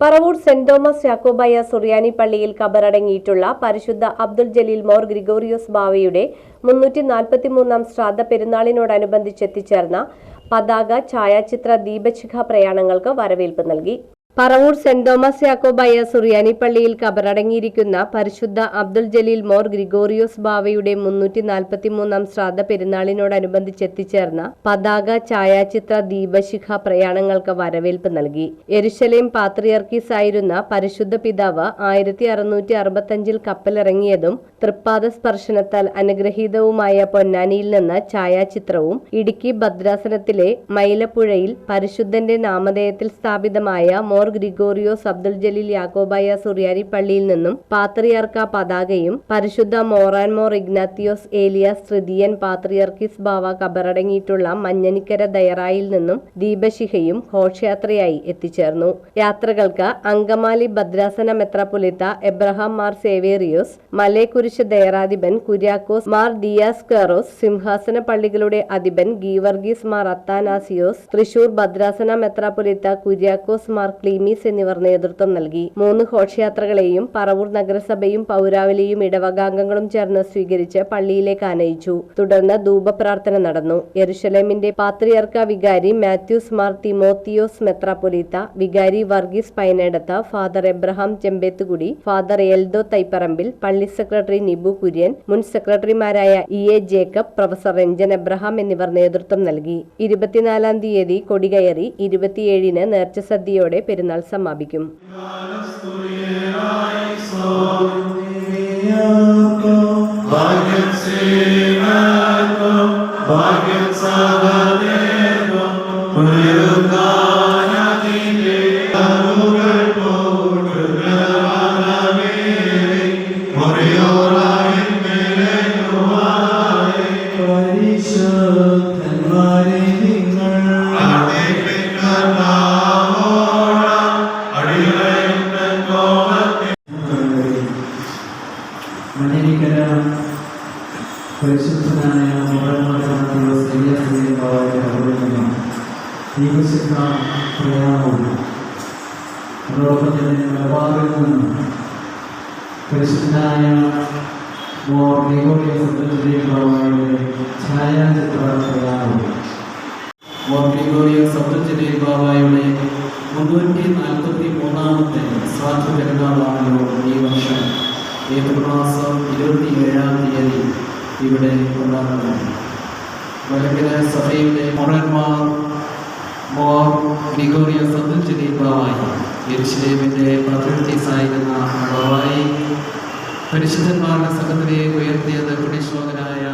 Paravur saint Thomas Yakobaya സുറിയാനി പള്ളിയിൽ കബറടങ്ങിയിട്ടുള്ള പരിശുദ്ധ അബ്ദുൽ ജലീൽ മോർ ഗ്രിഗോറിയോസ് ബാവയുടെ മുന്നൂറ്റി നാൽപ്പത്തിമൂന്നാം ശ്രാദ്ധ പെരുന്നാളിനോടനുബന്ധിച്ചെത്തിച്ചേർന്ന പതാക ഛായാചിത്ര ദീപശിഖ പ്രയാണങ്ങൾക്ക് വരവേൽപ്പ് നൽകി. പറവൂർ സെന്റ് തോമസ് യാക്കോബായ സുറിയാനി പള്ളിയിൽ കബറടങ്ങിയിരിക്കുന്ന പരിശുദ്ധ അബ്ദുൽ ജലീൽ മോർ ഗ്രിഗോറിയോസ് ബാവയുടെ മുന്നൂറ്റി നാൽപ്പത്തിമൂന്നാം ശ്രാദ്ധ പെരുന്നാളിനോടനുബന്ധിച്ച് എത്തിച്ചേർന്ന പതാക ഛായാചിത്ര ദീപശിഖ പ്രയാണങ്ങൾക്ക് വരവേൽപ്പ് നൽകി. എരുശലേം പാത്രിയർക്കീസ് ആയിരുന്ന പരിശുദ്ധ പിതാവ് ആയിരത്തി അറുന്നൂറ്റി അറുപത്തഞ്ചിൽ കപ്പലിറങ്ങിയതും തൃപ്പാദ സ്പർശനത്താൽ അനുഗ്രഹീതവുമായ പൊന്നാനിയിൽ നിന്ന് ഛായാചിത്രവും ഇടുക്കി ഭദ്രാസനത്തിലെ മൈലപ്പുഴയിൽ പരിശുദ്ധന്റെ നാമധേയത്തിൽ സ്ഥാപിതമായ മോർ ഗ്രിഗോറിയോസ് അബ്ദുൽ ജലീൽ യാക്കോബായ സുറിയാനി പള്ളിയിൽ നിന്നും പാത്രിയർക്ക പതാകയും പരിശുദ്ധ മോറാൻ മോർ ഇഗ്നാത്തിയോസ് ഏലിയാസ് തൃതീയൻ പാത്രിയർക്കിസ് ബാവ കബറടങ്ങിയിട്ടുള്ള മഞ്ഞനിക്കര ദയറായിൽ നിന്നും ദീപശിഖയും ഘോഷയാത്രയായി എത്തിച്ചേർന്നു. യാത്രകൾക്ക് അങ്കമാലി ഭദ്രാസന മെത്രാപൊലിത്ത എബ്രഹാം മാർ സേവേറിയോസ് മലേക്കുരിശ് ദയറാധിപൻ കുര്യാക്കോസ് മാർ ദിയാസ് കെറോസ് സിംഹാസന പള്ളികളുടെ അധിപൻ ഗീവർഗീസ് മാർ അത്താനാസിയോസ് തൃശൂർ ഭദ്രാസന മെത്രാപൊലിത്ത കുര്യാക്കോസ് മാർ ക്ലീമീസ് എന്നിവർ നേതൃത്വം നൽകി. മൂന്ന് ഘോഷയാത്രകളെയും പറവൂർ നഗരസഭയും പൗരാവലിയും ഇടവകാംഗങ്ങളും ചേർന്ന് സ്വീകരിച്ച് പള്ളിയിലേക്ക് ആനയിച്ചു. തുടർന്ന് ധൂപപ്രാർത്ഥന നടന്നു. യെരുഷലേമിന്റെ പാത്രിയർക്ക വികാരി മാത്യൂസ് മാർ തിമോത്തിയോസ് മെത്രാപൊലീത്ത വികാരി Varghese Painadath father Abraham ചെമ്പേത്തുകുടി father Eldho Thaiparambil പള്ളി സെക്രട്ടറി നിബു കുര്യൻ മുൻ സെക്രട്ടറിമാരായ E A Jacob professor Ranjan Abraham എന്നിവർ നേതൃത്വം നൽകി. ഇരുപത്തിനാലാം തീയതി കൊടികയറി ഇരുപത്തിയേഴിന് നേർച്ച സദ്യയോടെ പെരുന്നാൾ സമാപിക്കും. ഭാഗ്യം സേവകം പരിശുദ്ധനായ മുറമാറ്റുള്ള ദീപശിഖ പ്രയാണവും അതോടൊപ്പം തന്നെ മലബാറിൽ നിന്ന് പരിശുദ്ധനായ മോർ ഗ്രിഗോറിയസ് ഛായാചിത്ര പ്രയാണവും മോർ ഗ്രിഗോറിയസ് അബ്ദുൽ ജലീൽ ബാബായുടെ മുന്നൂറ്റി നാൽപ്പത്തി മൂന്നാമത്തെ ശ്രാദ്ധ പെരുന്നാളാണല്ലോ ഈ വർഷം ഏപ്രിൽ മാസം ഇരുപത്തി ഏഴാം തീയതി ഇവിടെ കൊണ്ടാടുന്നത് മലങ്കര സഭയുടെ മൊറന്മാർ മോർ ഗ്രിഗോറിയസ് ജലീൽ ബാബായി യെരുശലേമിന്റെ പത്രികീസായിരുന്ന ബാബായി പരിശുദ്ധന്മാരുടെ സംഘത്തിലേക്ക് ഉയർത്തിയത് പുണ്യശ്ലോകനായ